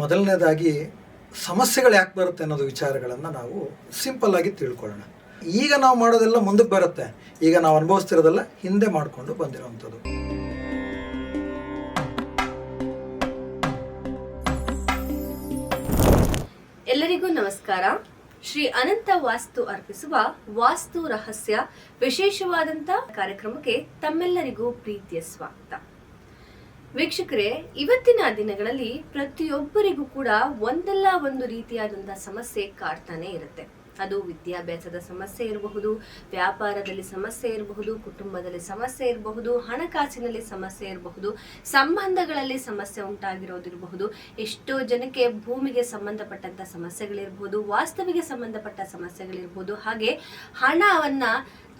ಮೊದಲನೇದಾಗಿ ಸಮಸ್ಯೆಗಳು ಯಾಕೆ ಬರುತ್ತೆ ಅನ್ನೋದು ವಿಚಾರಗಳನ್ನು ನಾವು ಸಿಂಪಲ್ ಆಗಿ ತಿಳ್ಕೊಳ್ಳೋಣ. ಈಗ ನಾವು ಮಾಡೋದೆಲ್ಲ ಮುಂದಕ್ಕೆ ಬರುತ್ತೆ. ಈಗ ನಾವು ಅನುಭವಿಸ್ತಿರೋದೆಲ್ಲ ಹಿಂದೆ ಮಾಡಿಕೊಂಡು ಬಂದಿರುವಂಥದ್ದು ಎಲ್ಲರಿಗೂ ನಮಸ್ಕಾರ. ಶ್ರೀ ಅನಂತ ವಾಸ್ತು ಅರ್ಪಿಸುವ ವಾಸ್ತು ರಹಸ್ಯ ವಿಶೇಷವಾದಂತ ಕಾರ್ಯಕ್ರಮಕ್ಕೆ ತಮ್ಮೆಲ್ಲರಿಗೂ ಪ್ರೀತಿಯ ಸ್ವಾಗತ. ವೀಕ್ಷಕರೇ ಇವತ್ತಿನ ದಿನಗಳಲ್ಲಿ ಪ್ರತಿಯೊಬ್ಬರಿಗೂ ಕೂಡ ಒಂದಲ್ಲ ಒಂದು ರೀತಿಯಾದಂತಹ ಸಮಸ್ಯೆ ಕಾಡ್ತಾನೆ ಇರುತ್ತೆ. ಅದು ವಿದ್ಯಾಭ್ಯಾಸದ ಸಮಸ್ಯೆ ಇರಬಹುದು, ವ್ಯಾಪಾರದಲ್ಲಿ ಸಮಸ್ಯೆ ಇರಬಹುದು, ಕುಟುಂಬದಲ್ಲಿ ಸಮಸ್ಯೆ ಇರಬಹುದು, ಹಣಕಾಸಿನಲ್ಲಿ ಸಮಸ್ಯೆ ಇರಬಹುದು, ಸಂಬಂಧಗಳಲ್ಲಿ ಸಮಸ್ಯೆ ಉಂಟಾಗಿರೋದಿರಬಹುದು. ಎಷ್ಟೋ ಜನಕ್ಕೆ ಭೂಮಿಗೆ ಸಂಬಂಧಪಟ್ಟಂತ ಸಮಸ್ಯೆಗಳಿರಬಹುದು ವಾಸ್ತವಿಗೆ ಸಂಬಂಧಪಟ್ಟ ಸಮಸ್ಯೆಗಳಿರಬಹುದು ಹಾಗೆ ಹಣವನ್ನ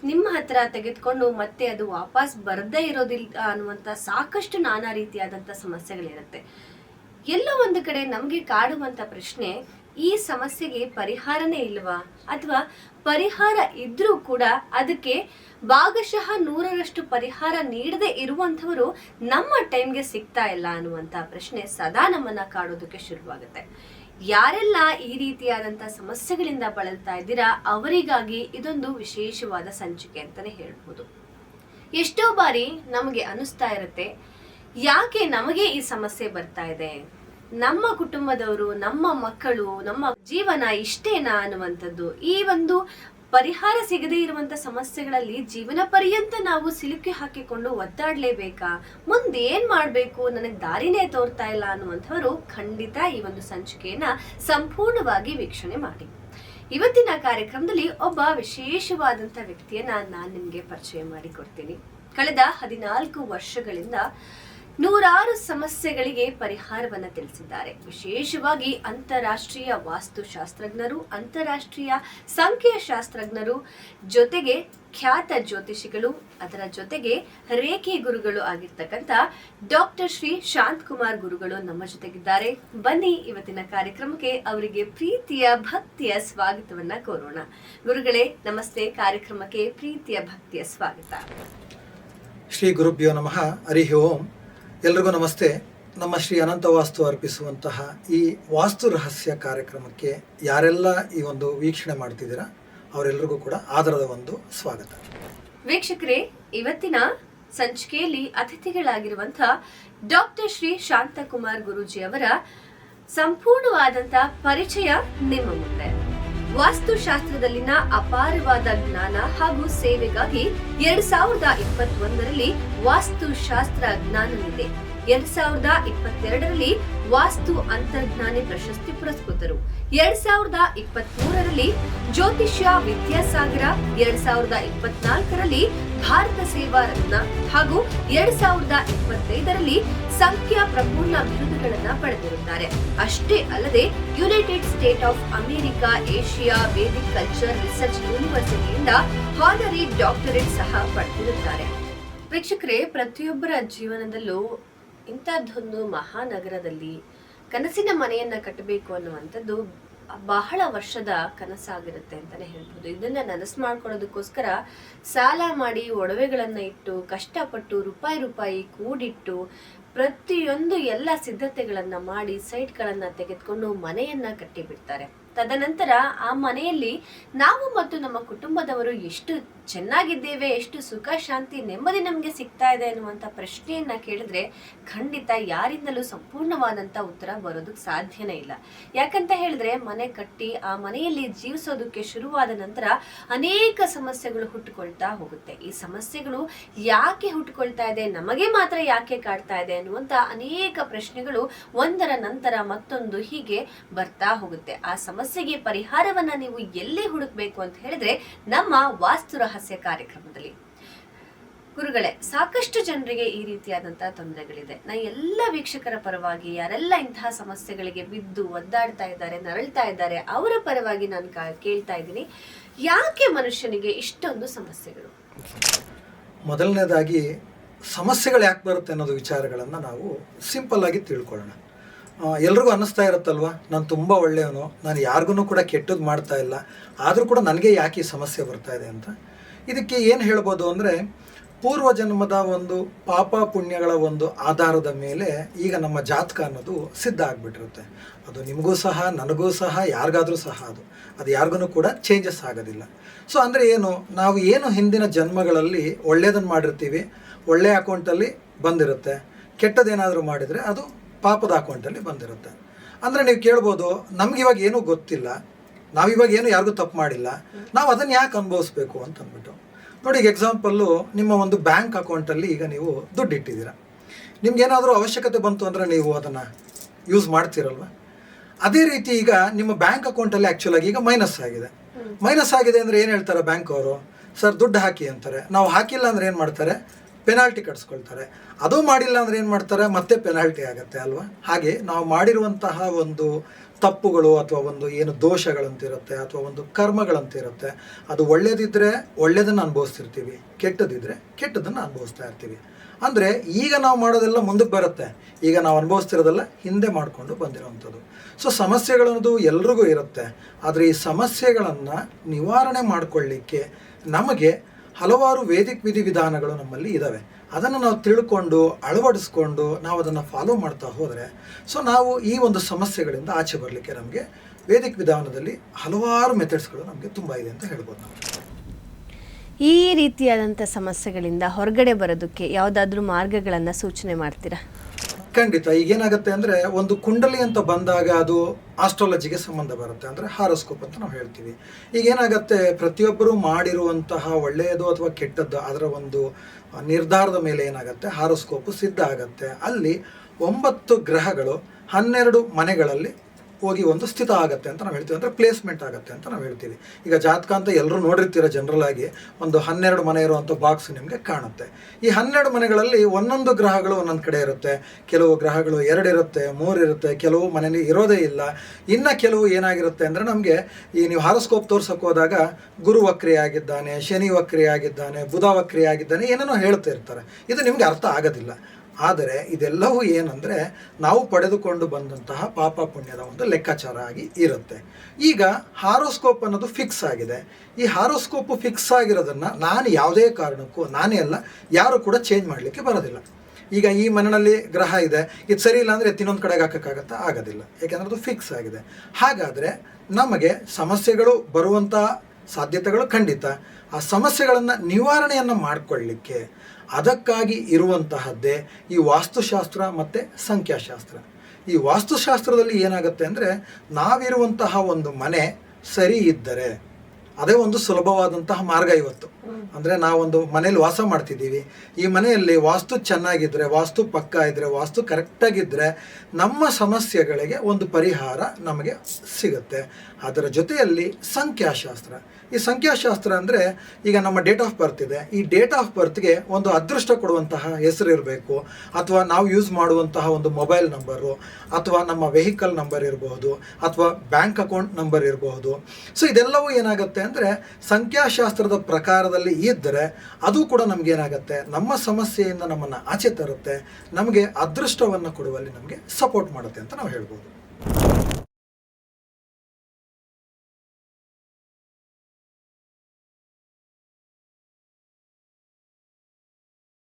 ನಿಮ್ಮ ಹತ್ರ ತೆಗೆದುಕೊಂಡು ಮತ್ತೆ ಅದು ವಾಪಸ್ ಬರದೇ ಇರೋದಿಲ್ಲ ಅನ್ನುವಂಥ ಸಾಕಷ್ಟು ನಾನಾ ರೀತಿಯಾದಂಥ ಸಮಸ್ಯೆಗಳಿರುತ್ತೆ. ಎಲ್ಲೋ ಒಂದು ಕಡೆ ನಮಗೆ ಕಾಡುವಂತ ಪ್ರಶ್ನೆ ಈ ಸಮಸ್ಯೆಗೆ ಪರಿಹಾರನೇ ಇಲ್ವಾ? ಅಥವಾ ಪರಿಹಾರ ಇದ್ರೂ ಕೂಡ ಅದಕ್ಕೆ ಭಾಗಶಃ ನೂರರಷ್ಟು ಪರಿಹಾರ ನೀಡದೇ ಇರುವಂಥವರು ನಮ್ಮ ಟೈಮ್ಗೆ ಸಿಗ್ತಾ ಇಲ್ಲ ಅನ್ನುವಂಥ ಪ್ರಶ್ನೆ ಸದಾ ನಮ್ಮನ್ನ ಕಾಡೋದಕ್ಕೆ ಶುರುವಾಗುತ್ತೆ. ಯಾರೆಲ್ಲ ಈ ರೀತಿಯಾದಂಥ ಸಮಸ್ಯೆಗಳಿಂದ ಬಳಲ್ತಾ ಇದ್ದೀರಾ, ಅವರಿಗಾಗಿ ಇದೊಂದು ವಿಶೇಷವಾದ ಸಂಚಿಕೆ ಅಂತಾನೆ ಹೇಳ್ಬೋದು. ಎಷ್ಟೋ ಬಾರಿ ನಮಗೆ ಅನಿಸ್ತಾ ಇರುತ್ತೆ, ಯಾಕೆ ನಮಗೆ ಈ ಸಮಸ್ಯೆ ಬರ್ತಾ ಇದೆ? ನಮ್ಮ ಕುಟುಂಬದವರು, ನಮ್ಮ ಮಕ್ಕಳು, ನಮ್ಮ ಜೀವನ ಇಷ್ಟೇನಾ ಅನ್ನುವಂಥದ್ದು. ಈ ಒಂದು ಪರಿಹಾರ ಸಿಗದೇ ಇರುವಂತ ಸಮಸ್ಯೆಗಳಲ್ಲಿ ಜೀವನ ಪರ್ಯಂತ ನಾವು ಸಿಲುಕಿ ಹಾಕಿಕೊಂಡು ಒದ್ದಾಡ್ಲೇಬೇಕಾ? ಮುಂದೆ ಏನ್ ಮಾಡ್ಬೇಕು? ನನಗೆ ದಾರಿನೇ ತೋರ್ತಾ ಇಲ್ಲ ಅನ್ನುವಂಥವರು ಖಂಡಿತ ಈ ಒಂದು ಸಂಚಿಕೆಯನ್ನ ಸಂಪೂರ್ಣವಾಗಿ ವೀಕ್ಷಣೆ ಮಾಡಿ. ಇವತ್ತಿನ ಕಾರ್ಯಕ್ರಮದಲ್ಲಿ ಒಬ್ಬ ವಿಶೇಷವಾದಂತ ವ್ಯಕ್ತಿಯನ್ನ ನಾನು ನಿಮ್ಗೆ ಪರಿಚಯ ಮಾಡಿಕೊಡ್ತೀನಿ. ಕಳೆದ ಹದಿನಾಲ್ಕು ವರ್ಷಗಳಿಂದ ನೂರಾರು ಸಮಸ್ಯೆಗಳಿಗೆ ಪರಿಹಾರವನ್ನ ತಿಳಿಸಿದ್ದಾರೆ. ವಿಶೇಷವಾಗಿ ಅಂತಾರಾಷ್ಟ್ರೀಯ ವಾಸ್ತುಶಾಸ್ತ್ರಜ್ಞರು, ಅಂತಾರಾಷ್ಟ್ರೀಯ ಸಂಖ್ಯಾಶಾಸ್ತ್ರಜ್ಞರು, ಜೊತೆಗೆ ಖ್ಯಾತ ಜ್ಯೋತಿಷಿಗಳು, ಅದರ ಜೊತೆಗೆ ರೇಖೆ ಗುರುಗಳು ಆಗಿರ್ತಕ್ಕಂಥ ಡಾಕ್ಟರ್ ಶ್ರೀ ಶಾಂತ್ ಕುಮಾರ್ ಗುರುಗಳು ನಮ್ಮ ಜೊತೆಗಿದ್ದಾರೆ. ಬನ್ನಿ ಇವತ್ತಿನ ಕಾರ್ಯಕ್ರಮಕ್ಕೆ ಅವರಿಗೆ ಪ್ರೀತಿಯ, ಭಕ್ತಿಯ ಸ್ವಾಗತವನ್ನ ಕೋರೋಣ. ಗುರುಗಳೇ, ನಮಸ್ತೆ. ಕಾರ್ಯಕ್ರಮಕ್ಕೆ ಪ್ರೀತಿಯ, ಭಕ್ತಿಯ ಸ್ವಾಗತ. ಶ್ರೀ ಗುರುಭ್ಯೋ ನಮಃ. ಹರಿ ಓಂ. ಎಲ್ರಿಗೂ ನಮಸ್ತೆ. ನಮ್ಮ ಶ್ರೀ ಅನಂತ ವಾಸ್ತು ಅರ್ಪಿಸುವಂತಹ ಈ ವಾಸ್ತು ರಹಸ್ಯ ಕಾರ್ಯಕ್ರಮಕ್ಕೆ ಯಾರೆಲ್ಲ ಈ ಒಂದು ವೀಕ್ಷಣೆ ಮಾಡ್ತಿದ್ದೀರಾ ಅವರೆಲ್ಲರಿಗೂ ಕೂಡ ಆದರದ ಒಂದು ಸ್ವಾಗತ. ವೀಕ್ಷಕರೇ, ಇವತ್ತಿನ ಸಂಚಿಕೆಯಲ್ಲಿ ಅತಿಥಿಗಳಾಗಿರುವಂತಹ ಡಾಕ್ಟರ್ ಶ್ರೀ ಶಾಂತಕುಮಾರ್ ಗುರೂಜಿ ಅವರ ಸಂಪೂರ್ಣವಾದಂತಹ ಪರಿಚಯ ನಿಮ್ಮ ಮುಂದೆ. ವಾಸ್ತುಶಾಸ್ತ್ರದಲ್ಲಿನ ಅಪಾರವಾದ ಜ್ಞಾನ ಹಾಗೂ ಸೇವೆಗಾಗಿ ಎರಡ್ ಸಾವಿರದ ಇಪ್ಪತ್ತೊಂದರಲ್ಲಿ ವಾಸ್ತುಶಾಸ್ತ್ರ ಜ್ಞಾನ ನೀಡಿದೆ ಎರಡ್ ಸಾವಿರದ ಇಪ್ಪತ್ತೆರಡರಲ್ಲಿ ವಾಸ್ತು ಅಂತರ್ಜ್ಞಾನಿ ಪ್ರಶಸ್ತಿ ಪುರಸ್ಕೃತರು. ಎರಡ್ ಸಾವಿರದ ಇಪ್ಪತ್ತ್ ಮೂರರಲ್ಲಿ ಜ್ಯೋತಿಷ್ಯ ವಿದ್ಯಾಸಾಗರ, ಎರಡ್ ಸಾವಿರದ ಇಪ್ಪತ್ನಾಲ್ಕರಲ್ಲಿ ಭಾರತ ಸೇವಾ ರತ್ನ ಹಾಗೂ ಎರಡ್ ಸಾವಿರದ ಇಪ್ಪತ್ತೈದರಲ್ಲಿ ಸಂಖ್ಯಾ ಪ್ರಪೂರ್ಣ ಬಿರುದುಗಳನ್ನ ಪಡೆದಿರುತ್ತಾರೆ. ಅಷ್ಟೇ ಅಲ್ಲದೆ United State of America, Asia, Vedic culture research ಯೂನಿವರ್ಸಿಟಿಯಿಂದ honorary doctorate ಸಹ ಪಡೆದಿರುತ್ತಾರೆ. ಪ್ರೇಕ್ಷಕರೇ, ಪ್ರತಿಯೊಬ್ಬರ ಜೀವನದಲ್ಲೂ ಇಂಥದ್ದೊಂದು ಮಹಾನಗರದಲ್ಲಿ ಕನಸಿನ ಮನೆಯನ್ನ ಕಟ್ಟಬೇಕು ಅನ್ನುವಂಥದ್ದು ಬಹಳ ವರ್ಷದ ಕನಸಾಗಿರುತ್ತೆ ಅಂತಾನೆ ಹೇಳ್ಬೋದು. ಇದನ್ನ ನನಸು ಮಾಡ್ಕೊಳ್ಳೋದಕ್ಕೋಸ್ಕರ ಸಾಲ ಮಾಡಿ ಒಡವೆಗಳನ್ನ ಇಟ್ಟು, ಕಷ್ಟಪಟ್ಟು, ರೂಪಾಯಿ ರೂಪಾಯಿ ಕೂಡಿಟ್ಟು ಪ್ರತಿಯೊಂದು ಎಲ್ಲ ಸಿದ್ಧತೆಗಳನ್ನು ಮಾಡಿ ಸೈಟ್ಗಳನ್ನು ತೆಗೆದುಕೊಂಡು ಮನೆಯನ್ನ ಕಟ್ಟಿ ಬಿಡ್ತಾರೆ ತದನಂತರ ಆ ಮನೆಯಲ್ಲಿ ನಾವು ಮತ್ತು ನಮ್ಮ ಕುಟುಂಬದವರು ಎಷ್ಟು ಚೆನ್ನಾಗಿದ್ದೇವೆ, ಎಷ್ಟು ಸುಖ, ಶಾಂತಿ, ನೆಮ್ಮದಿ ನಮಗೆ ಸಿಗ್ತಾ ಇದೆ ಅನ್ನುವಂಥ ಪ್ರಶ್ನೆಯನ್ನ ಕೇಳಿದ್ರೆ ಖಂಡಿತ ಯಾರಿಂದಲೂ ಸಂಪೂರ್ಣವಾದಂಥ ಉತ್ತರ ಬರೋದಕ್ಕೆ ಸಾಧ್ಯನೇ ಇಲ್ಲ. ಯಾಕಂತ ಹೇಳಿದ್ರೆ ಮನೆ ಕಟ್ಟಿ ಆ ಮನೆಯಲ್ಲಿ ಜೀವಿಸೋದಕ್ಕೆ ಶುರುವಾದ ನಂತರ ಅನೇಕ ಸಮಸ್ಯೆಗಳು ಹುಟ್ಟುಕೊಳ್ತಾ ಹೋಗುತ್ತೆ. ಈ ಸಮಸ್ಯೆಗಳು ಯಾಕೆ ಹುಟ್ಟುಕೊಳ್ತಾ ಇದೆ, ನಮಗೆ ಮಾತ್ರ ಯಾಕೆ ಕಾಡ್ತಾ ಇದೆ ಅನ್ನುವಂಥ ಅನೇಕ ಪ್ರಶ್ನೆಗಳು ಒಂದರ ನಂತರ ಮತ್ತೊಂದು ಹೀಗೆ ಬರ್ತಾ ಹೋಗುತ್ತೆ. ಆ ಸಮಸ್ಯೆಗೆ ಪರಿಹಾರವನ್ನ ನೀವು ಎಲ್ಲಿ ಹುಡುಕ್ಬೇಕು ಅಂತ ಹೇಳಿದ್ರೆ ನಮ್ಮ ವಾಸ್ತು ರಹಸ್ಯ ಕಾರ್ಯಕ್ರಮದಲ್ಲಿ. ಗುರುಗಳೇ, ಸಾಕಷ್ಟು ಜನರಿಗೆ ಈ ರೀತಿಯಾದಂತಹ ತೊಂದರೆಗಳಿದೆ. ನಾ ಎಲ್ಲ ವೀಕ್ಷಕರ ಪರವಾಗಿ, ಯಾರೆಲ್ಲ ಇಂತಹ ಸಮಸ್ಯೆಗಳಿಗೆ ಬಿದ್ದು ಒದ್ದಾಡ್ತಾ ಇದ್ದಾರೆ, ನರಳ್ತಾ ಇದ್ದಾರೆ, ಅವರ ಪರವಾಗಿ ನಾನು ಕೇಳ್ತಾ ಇದ್ದೀನಿ. ಯಾಕೆ ಮನುಷ್ಯನಿಗೆ ಇಷ್ಟೊಂದು ಸಮಸ್ಯೆಗಳು? ಮೊದಲನೇದಾಗಿ, ಸಮಸ್ಯೆಗಳು ಯಾಕೆ ಬರುತ್ತೆ ಅನ್ನೋದು ವಿಚಾರಗಳನ್ನು ನಾವು ಸಿಂಪಲ್ ಆಗಿ ತಿಳ್ಕೊಳ್ಳೋಣ. ಎಲ್ರಿಗೂ ಅನ್ನಿಸ್ತಾ ಇರುತ್ತಲ್ವ? ನಾನು ತುಂಬ ಒಳ್ಳೆಯವನು, ನಾನು ಯಾರಿಗೂ ಕೂಡ ಕೆಟ್ಟದ್ದು ಮಾಡ್ತಾ ಇಲ್ಲ, ಆದರೂ ಕೂಡ ನನಗೆ ಯಾಕೆ ಈ ಸಮಸ್ಯೆ ಬರ್ತಾ ಇದೆ ಅಂತ? ಇದಕ್ಕೆ ಏನು ಹೇಳ್ಬೋದು ಅಂದರೆ ಪೂರ್ವ ಜನ್ಮದ ಒಂದು ಪಾಪ ಪುಣ್ಯಗಳ ಒಂದು ಆಧಾರದ ಮೇಲೆ ಈಗ ನಮ್ಮ ಜಾತಕ ಅನ್ನೋದು ಸಿದ್ಧ ಆಗಿಬಿಟ್ಟಿರುತ್ತೆ. ಅದು ನಿಮಗೂ ಸಹ, ನನಗೂ ಸಹ, ಯಾರಿಗಾದರೂ ಸಹ ಅದು. ಅದು ಯಾರಿಗೂ ಕೂಡ ಚೇಂಜಸ್ ಆಗೋದಿಲ್ಲ. ಸೊ ಅಂದರೆ ಏನು, ನಾವು ಏನು ಹಿಂದಿನ ಜನ್ಮಗಳಲ್ಲಿ ಒಳ್ಳೆಯದನ್ನು ಮಾಡಿರ್ತೀವಿ ಒಳ್ಳೆಯ ಅಕೌಂಟಲ್ಲಿ ಬಂದಿರುತ್ತೆ, ಕೆಟ್ಟದೇನಾದರೂ ಮಾಡಿದರೆ ಅದು ಪಾಪದ ಅಕೌಂಟಲ್ಲಿ ಬಂದಿರುತ್ತೆ. ಅಂದರೆ ನೀವು ಕೇಳ್ಬೋದು ನಮ್ಗೆ ಇವಾಗ ಏನೂ ಗೊತ್ತಿಲ್ಲ. ನಾವಿವಾಗ ಏನು ಯಾರಿಗೂ ತಪ್ಪು ಮಾಡಿಲ್ಲ. ನಾವು ಅದನ್ನು ಯಾಕೆ ಅನುಭವಿಸ್ಬೇಕು ಅಂತ ಅಂದ್ಬಿಟ್ಟು. ನೋಡಿ ಈಗ ಎಕ್ಸಾಂಪಲ್ಲು ನಿಮ್ಮ ಒಂದು ಬ್ಯಾಂಕ್ ಅಕೌಂಟಲ್ಲಿ ಈಗ ನೀವು ದುಡ್ಡು ಇಟ್ಟಿದ್ದೀರ. ನಿಮ್ಗೇನಾದರೂ ಅವಶ್ಯಕತೆ ಬಂತು ಅಂದರೆ ನೀವು ಅದನ್ನು ಯೂಸ್ ಮಾಡ್ತೀರಲ್ವ? ಅದೇ ರೀತಿ ಈಗ ನಿಮ್ಮ ಬ್ಯಾಂಕ್ ಅಕೌಂಟಲ್ಲಿ ಆ್ಯಕ್ಚುಲಾಗಿ ಈಗ ಮೈನಸ್ ಆಗಿದೆ. ಮೈನಸ್ ಆಗಿದೆ ಅಂದರೆ ಏನು ಹೇಳ್ತಾರೆ ಬ್ಯಾಂಕ್ ಅವರು? ಸರ್ ದುಡ್ಡು ಹಾಕಿ ಅಂತಾರೆ. ನಾವು ಹಾಕಿಲ್ಲ ಅಂದರೆ ಏನು ಮಾಡ್ತಾರೆ? ಪೆನಾಲ್ಟಿ ಕಟ್ಸ್ಕೊಳ್ತಾರೆ. ಅದು ಮಾಡಿಲ್ಲ ಅಂದರೆ ಏನು ಮಾಡ್ತಾರೆ? ಮತ್ತೆ ಪೆನಾಲ್ಟಿ ಆಗುತ್ತೆ ಅಲ್ವಾ? ಹಾಗೆ ನಾವು ಮಾಡಿರುವಂತಹ ಒಂದು ತಪ್ಪುಗಳು ಅಥವಾ ಒಂದು ಏನು ದೋಷಗಳಂತಿರುತ್ತೆ ಅಥವಾ ಒಂದು ಕರ್ಮಗಳಂತಿರುತ್ತೆ, ಅದು ಒಳ್ಳೇದಿದ್ರೆ ಒಳ್ಳೇದನ್ನು ಅನುಭವಿಸ್ತಿರ್ತೀವಿ, ಕೆಟ್ಟದಿದ್ರೆ ಕೆಟ್ಟದನ್ನು ಅನುಭವಿಸ್ತಾ ಇರ್ತೀವಿ. ಅಂದರೆ ಈಗ ನಾವು ಮಾಡೋದೆಲ್ಲ ಮುಂದಕ್ಕೆ ಬರುತ್ತೆ. ಈಗ ನಾವು ಅನುಭವಿಸ್ತಿರೋದೆಲ್ಲ ಹಿಂದೆ ಮಾಡಿಕೊಂಡು ಬಂದಿರೋವಂಥದ್ದು ಸೊ ಸಮಸ್ಯೆಗಳನ್ನೋದು ಎಲ್ರಿಗೂ ಇರುತ್ತೆ. ಆದರೆ ಈ ಸಮಸ್ಯೆಗಳನ್ನು ನಿವಾರಣೆ ಮಾಡಿಕೊಳ್ಳಿಕ್ಕೆ ನಮಗೆ ಹಲವಾರು ವೇದಿಕ್ ವಿಧಿವಿಧಾನಗಳು ನಮ್ಮಲ್ಲಿ ಇದ್ದಾವೆ ಅದನ್ನು ನಾವು ತಿಳ್ಕೊಂಡು, ಅಳವಡಿಸ್ಕೊಂಡು ನಾವು ಅದನ್ನು ಫಾಲೋ ಮಾಡ್ತಾ ಹೋದರೆ ಸೊ ನಾವು ಈ ಒಂದು ಸಮಸ್ಯೆಗಳಿಂದ ಆಚೆ ಬರಲಿಕ್ಕೆ ನಮಗೆ ವೇದಿಕ್ ವಿಧಾನದಲ್ಲಿ ಹಲವಾರು ಮೆಥಡ್ಸ್ಗಳು ನಮಗೆ ತುಂಬ ಇದೆ ಅಂತ ಹೇಳ್ಬೋದು ನಾವು. ಈ ರೀತಿಯಾದಂಥ ಸಮಸ್ಯೆಗಳಿಂದ ಹೊರಗಡೆ ಬರೋದಕ್ಕೆ ಯಾವುದಾದ್ರೂ ಮಾರ್ಗಗಳನ್ನು ಸೂಚನೆ ಮಾಡ್ತೀರಾ? ಖಂಡಿತ. ಈಗೇನಾಗುತ್ತೆ ಅಂದರೆ ಒಂದು ಕುಂಡಲಿ ಅಂತ ಬಂದಾಗ ಅದು ಆಸ್ಟ್ರಾಲಜಿಗೆ ಸಂಬಂಧ ಬರುತ್ತೆ. ಅಂದರೆ ಹಾರೋಸ್ಕೋಪ್ ಅಂತ ನಾವು ಹೇಳ್ತೀವಿ. ಈಗ ಏನಾಗುತ್ತೆ, ಪ್ರತಿಯೊಬ್ಬರು ಮಾಡಿರುವಂತಹ ಒಳ್ಳೆಯದು ಅಥವಾ ಕೆಟ್ಟದ್ದು ಅದರ ಒಂದು ನಿರ್ಧಾರದ ಮೇಲೆ ಏನಾಗುತ್ತೆ ಹಾರೋಸ್ಕೋಪು ಸಿದ್ಧ ಆಗುತ್ತೆ. ಅಲ್ಲಿ ಒಂಬತ್ತು ಗ್ರಹಗಳು ಹನ್ನೆರಡು ಮನೆಗಳಲ್ಲಿ ಹೋಗಿ ಒಂದು ಸ್ಥಿತ ಆಗುತ್ತೆ ಅಂತ ನಾವು ಹೇಳ್ತೀವಿ. ಅಂದರೆ ಪ್ಲೇಸ್ಮೆಂಟ್ ಆಗುತ್ತೆ ಅಂತ ನಾವು ಹೇಳ್ತೀವಿ. ಈಗ ಜಾತಕ ಅಂತ ಎಲ್ಲರೂ ನೋಡಿರ್ತೀರ ಜನರಲ್ ಆಗಿ, ಒಂದು ಹನ್ನೆರಡು ಮನೆ ಇರುವಂಥ ಬಾಕ್ಸ್ ನಿಮಗೆ ಕಾಣುತ್ತೆ. ಈ ಹನ್ನೆರಡು ಮನೆಗಳಲ್ಲಿ ಒಂದೊಂದು ಗ್ರಹಗಳು ಒಂದೊಂದು ಕಡೆ ಇರುತ್ತೆ. ಕೆಲವು ಗ್ರಹಗಳು ಎರಡು ಇರುತ್ತೆ, ಮೂರು ಇರುತ್ತೆ, ಕೆಲವು ಮನೆಯಲ್ಲಿ ಇರೋದೇ ಇಲ್ಲ. ಇನ್ನು ಕೆಲವು ಏನಾಗಿರುತ್ತೆ ಅಂದರೆ ನಮಗೆ ಈ ನೀವು ಹಾರಸ್ಕೋಪ್ ತೋರ್ಸೋಕೆ ಹೋದಾಗ ಗುರು ವಕ್ರಿಯಾಗಿದ್ದಾನೆ ಶನಿ ವಕ್ರಿಯಾಗಿದ್ದಾನೆ ಬುಧ ವಕ್ರಿಯಾಗಿದ್ದಾನೆ ಏನೇನೋ ಹೇಳ್ತಾ ಇರ್ತಾರೆ. ಇದು ನಿಮಗೆ ಅರ್ಥ ಆಗೋದಿಲ್ಲ. ಆದರೆ ಇದೆಲ್ಲವೂ ಏನಂದರೆ ನಾವು ಪಡೆದುಕೊಂಡು ಬಂದಂತಹ ಪಾಪ ಪುಣ್ಯದ ಒಂದು ಲೆಕ್ಕಾಚಾರ ಆಗಿ ಇರುತ್ತೆ. ಈಗ ಹಾರೋಸ್ಕೋಪ್ ಅನ್ನೋದು ಫಿಕ್ಸ್ ಆಗಿದೆ. ಈ ಹಾರೋಸ್ಕೋಪು ಫಿಕ್ಸ್ ಆಗಿರೋದನ್ನು ನಾನು ಯಾವುದೇ ಕಾರಣಕ್ಕೂ, ನಾನೇ ಅಲ್ಲ, ಯಾರು ಕೂಡ ಚೇಂಜ್ ಮಾಡಲಿಕ್ಕೆ ಬರೋದಿಲ್ಲ. ಈಗ ಈ ಮನೆಯಲ್ಲಿ ಗ್ರಹ ಇದೆ, ಇದು ಸರಿ ಇಲ್ಲ ಅಂದರೆ ಇನ್ನೊಂದು ಕಡೆಗೆ ಹಾಕೋಕ್ಕಾಗತ್ತಾ? ಆಗೋದಿಲ್ಲ. ಯಾಕೆಂದರೆ ಅದು ಫಿಕ್ಸ್ ಆಗಿದೆ. ಹಾಗಾದರೆ ನಮಗೆ ಸಮಸ್ಯೆಗಳು ಬರುವಂಥ ಸಾಧ್ಯತೆಗಳು ಖಂಡಿತ. ಆ ಸಮಸ್ಯೆಗಳನ್ನು ನಿವಾರಣೆಯನ್ನು ಮಾಡಿಕೊಳ್ಳಿಕ್ಕೆ ಅದಕ್ಕಾಗಿ ಇರುವಂತಹದ್ದೇ ಈ ವಾಸ್ತುಶಾಸ್ತ್ರ ಮತ್ತು ಸಂಖ್ಯಾಶಾಸ್ತ್ರ. ಈ ವಾಸ್ತುಶಾಸ್ತ್ರದಲ್ಲಿ ಏನಾಗುತ್ತೆ ಅಂದರೆ ನಾವಿರುವಂತಹ ಒಂದು ಮನೆ ಸರಿ ಇದ್ದರೆ ಅದೇ ಒಂದು ಸುಲಭವಾದಂತಹ ಮಾರ್ಗ ಇವತ್ತು. ಅಂದರೆ ನಾವೊಂದು ಮನೇಲಿ ವಾಸ ಮಾಡ್ತಿದ್ದೀವಿ. ಈ ಮನೆಯಲ್ಲಿ ವಾಸ್ತು ಚೆನ್ನಾಗಿದ್ದರೆ ವಾಸ್ತು ಪಕ್ಕ ಇದ್ದರೆ ವಾಸ್ತು ಕರೆಕ್ಟಾಗಿದ್ದರೆ ನಮ್ಮ ಸಮಸ್ಯೆಗಳಿಗೆ ಒಂದು ಪರಿಹಾರ ನಮಗೆ ಸಿಗುತ್ತೆ. ಅದರ ಜೊತೆಯಲ್ಲಿ ಸಂಖ್ಯಾಶಾಸ್ತ್ರ. ಈ ಸಂಖ್ಯಾಶಾಸ್ತ್ರ ಅಂದರೆ ಈಗ ನಮ್ಮ ಡೇಟ್ ಆಫ್ ಬರ್ತ್ ಇದೆ. ಈ ಡೇಟ್ ಆಫ್ ಬರ್ತ್ಗೆ ಒಂದು ಅದೃಷ್ಟ ಕೊಡುವಂತಹ ಹೆಸರು ಇರಬೇಕು. ಅಥವಾ ನಾವು ಯೂಸ್ ಮಾಡುವಂತಹ ಒಂದು ಮೊಬೈಲ್ ನಂಬರು ಅಥವಾ ನಮ್ಮ ವೆಹಿಕಲ್ ನಂಬರ್ ಇರಬಹುದು ಅಥವಾ ಬ್ಯಾಂಕ್ ಅಕೌಂಟ್ ನಂಬರ್ ಇರಬಹುದು ಸೊ ಇದೆಲ್ಲವೂ ಏನಾಗುತ್ತೆ ಅಂದರೆ ಸಂಖ್ಯಾಶಾಸ್ತ್ರದ ಪ್ರಕಾರದಲ್ಲಿ ಇದ್ದರೆ ಅದು ಕೂಡ ನಮಗೇನಾಗುತ್ತೆ ನಮ್ಮ ಸಮಸ್ಯೆಯಿಂದ ನಮ್ಮನ್ನು ಆಚೆ ತರುತ್ತೆ. ನಮಗೆ ಅದೃಷ್ಟವನ್ನು ಕೊಡುವಲ್ಲಿ ನಮಗೆ ಸಪೋರ್ಟ್ ಮಾಡುತ್ತೆ ಅಂತ ನಾವು ಹೇಳ್ಬೋದು.